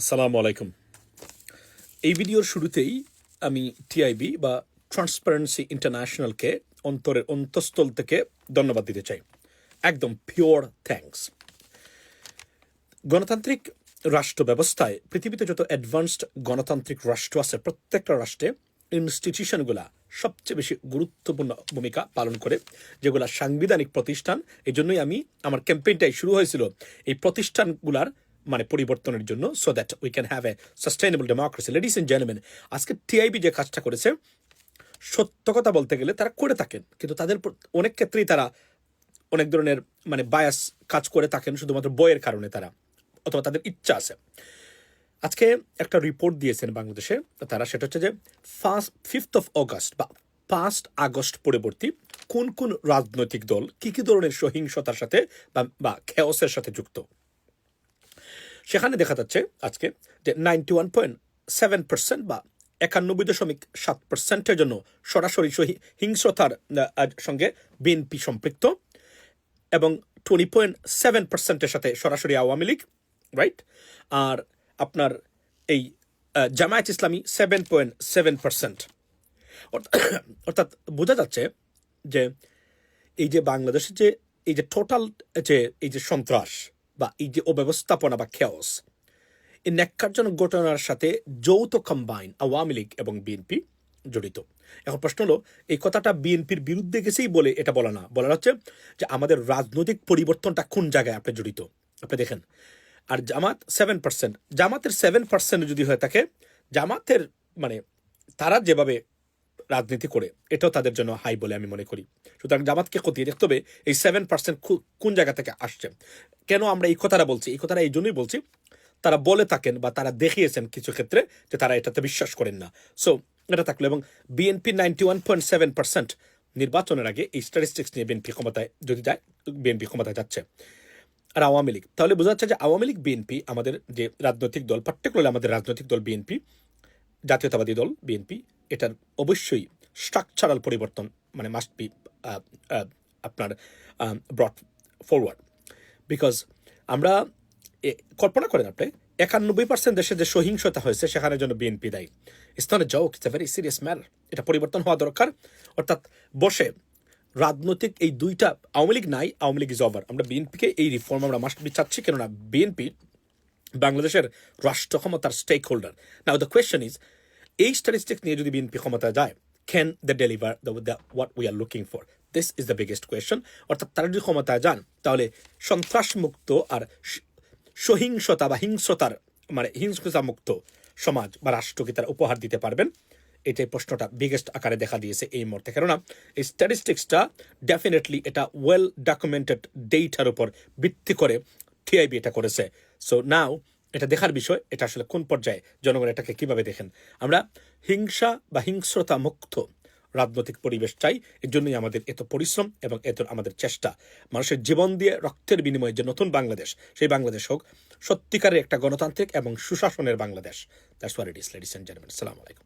আসসালামু আলাইকুম এই ভিডিওর শুরুতেই আমি টিআইবি বা ট্রান্সপারেন্সি ইন্টারন্যাশনালকে অন্তরের অন্তঃস্থল থেকে ধন্যবাদ দিতে চাই। একদম পিওর থ্যাঙ্কস গণতান্ত্রিক রাষ্ট্র ব্যবস্থায় পৃথিবীতে যত অ্যাডভান্সড গণতান্ত্রিক রাষ্ট্র আছে, প্রত্যেকটা রাষ্ট্রে ইনস্টিটিউশনগুলা সবচেয়ে বেশি গুরুত্বপূর্ণ ভূমিকা পালন করে, যেগুলা সাংবিধানিক প্রতিষ্ঠান। এই জন্যই আমি, আমার ক্যাম্পেইনটাই শুরু হয়েছিল। এই প্রতিষ্ঠানগুলার মানে পরিবর্তনের জন্য so that we can have a sustainable democracy ladies and gentleman আজকে টিআইবি যে কাজটা করেছে, সত্য কথা বলতে গেলে তারা করে থাকেন, কিন্তু তাদের অনেক ক্ষেত্রেই তারা অনেক ধরনের মানে বায়াস কাজ করে থাকেন, শুধুমাত্র বইয়ের কারণে তারা, অথবা তাদের ইচ্ছা আছে। আজকে একটা রিপোর্ট দিয়েছেন বাংলাদেশে, তারা, সেটা হচ্ছে যে ফার্স্ট ফিফথ অফ অগস্ট বা ফার্স্ট আগস্ট পরবর্তী কোন কোন রাজনৈতিক দল কি কি ধরনের সহিংসতার সাথে বা খেয়সের সাথে যুক্ত? সেখানে দেখা যাচ্ছে আজকে যে ninety one point seven percent বা একানব্বই দশমিক সাত পার্সেন্টের জন্য সরাসরি হিংস্রতার সঙ্গে বিএনপি সম্পৃক্ত এবং টোয়েন্টি পয়েন্ট সেভেন পার্সেন্টের সাথে সরাসরি আওয়ামী লীগ রাইট আর আপনার এই জামায়াত ইসলামী সেভেন পয়েন্ট সেভেন পার্সেন্ট অর্থাৎ বোঝা যাচ্ছে যে এই যে বাংলাদেশের যে, এই যে টোটাল যে, এই যে সন্ত্রাস বা এই যে অব্যবস্থাপনা বা খেয়স এই ন্যাক্কারজনক ঘটনার সাথে যৌথ কম্বাইন আওয়ামী লীগ এবং বিএনপি জড়িত। এখন প্রশ্ন হলো, এই কথাটা বিএনপির বিরুদ্ধে গেছেই বলে এটা বলা না। বলা হচ্ছে যে আমাদের রাজনৈতিক পরিবর্তনটা কোন জায়গায় আপনি জড়িত? আপনি দেখেন, আর জামাত সেভেন পার্সেন্ট জামাতের সেভেন পার্সেন্ট যদি হয়ে থাকে, জামাতের মানে তারা যেভাবে রাজনীতি করে, এটাও তাদের জন্য হাই বলে আমি মনে করি। সুতরাং জামাতকে খতিয়ে দেখতে হবে এই সেভেন পার্সেন্ট কোন জায়গা থেকে আসছে। কেন আমরা এই কথাটা বলছি? এই কথাটা এই জন্যই বলছি, তারা বলে থাকেন বা তারা দেখিয়েছেন কিছু ক্ষেত্রে যে তারা এটাতে বিশ্বাস করেন না। সো এটা থাকল এবং BNP ninety one point seven percent নির্বাচনের আগে এই স্ট্যাটিস্টিক্স নিয়ে বিএনপি ক্ষমতায় যদি যায় বিএনপি ক্ষমতায় যাচ্ছে। আর আওয়ামী লীগ, তাহলে বোঝা যাচ্ছে যে আওয়ামী লীগ বিএনপি আমাদের যে রাজনৈতিক দল পার্টিকুলারলি আমাদের রাজনৈতিক দল বিএনপি জাতীয়তাবাদী দল বিএনপি এটার অবশ্যই স্ট্রাকচারাল পরিবর্তন মানে মাস্ট বি আপনার ব্রড ফরওয়ার্ড বিকজ আমরা, এ- কল্পনা করেন আপনি, একানব্বই পার্সেন্ট দেশে যে সহিংসতা হয়েছে, সেখানের জন্য বিএনপি দায়ী। ইস্তানে joke it's a very serious matter এটা পরিবর্তন হওয়া দরকার। অর্থাৎ বসে রাজনৈতিক এই দুইটা, আওয়ামী লীগ নাই, আওয়ামী লীগ ইজ ওভার আমরা বিএনপিকে এই রিফর্ম আমরা মাস্ট বি চাচ্ছি, কেননা বিএনপি বাংলাদেশের রাষ্ট্র ক্ষমতার stakeholder now the question is এই স্ট্যাটিস্টিক্স নিয়ে যদি বিএনপি ক্ষমতায় যায় can they deliver the what we are looking for this is the biggest question অর্থাৎ তারা যদি ক্ষমতায় যান, তাহলে সন্ত্রাসমুক্ত আর সহিংসতা বা হিংস্রতার মানে হিংস্রতা মুক্ত সমাজ বা রাষ্ট্রকে তারা উপহার দিতে পারবেন? এটাই প্রশ্নটা বিগেস্ট আকারে দেখা দিয়েছে এই মুহূর্তে। কেননা এই স্ট্যাটিস্টিক্সটা ডেফিনেটলি এটা ওয়েল ডকুমেন্টেড ডেটার উপর ভিত্তি করে টিআইবি এটা করেছে। সো নাও এটা দেখার বিষয়, এটা আসলে কোন পর্যায়ে জনগণ এটাকে কীভাবে দেখেন? আমরা হিংসা বা হিংস্রতা মুক্ত রাজনৈতিক পরিবেশ চাই, এর জন্যই আমাদের এত পরিশ্রম এবং এত আমাদের চেষ্টা। মানুষের জীবন দিয়ে রক্তের বিনিময়ে যে নতুন বাংলাদেশ, সেই বাংলাদেশ হোক, সত্যিকারের একটা গণতান্ত্রিক এবং সুশাসনের Bangladesh. That's where it is ladies and gentleman সালাম আলাইকুম।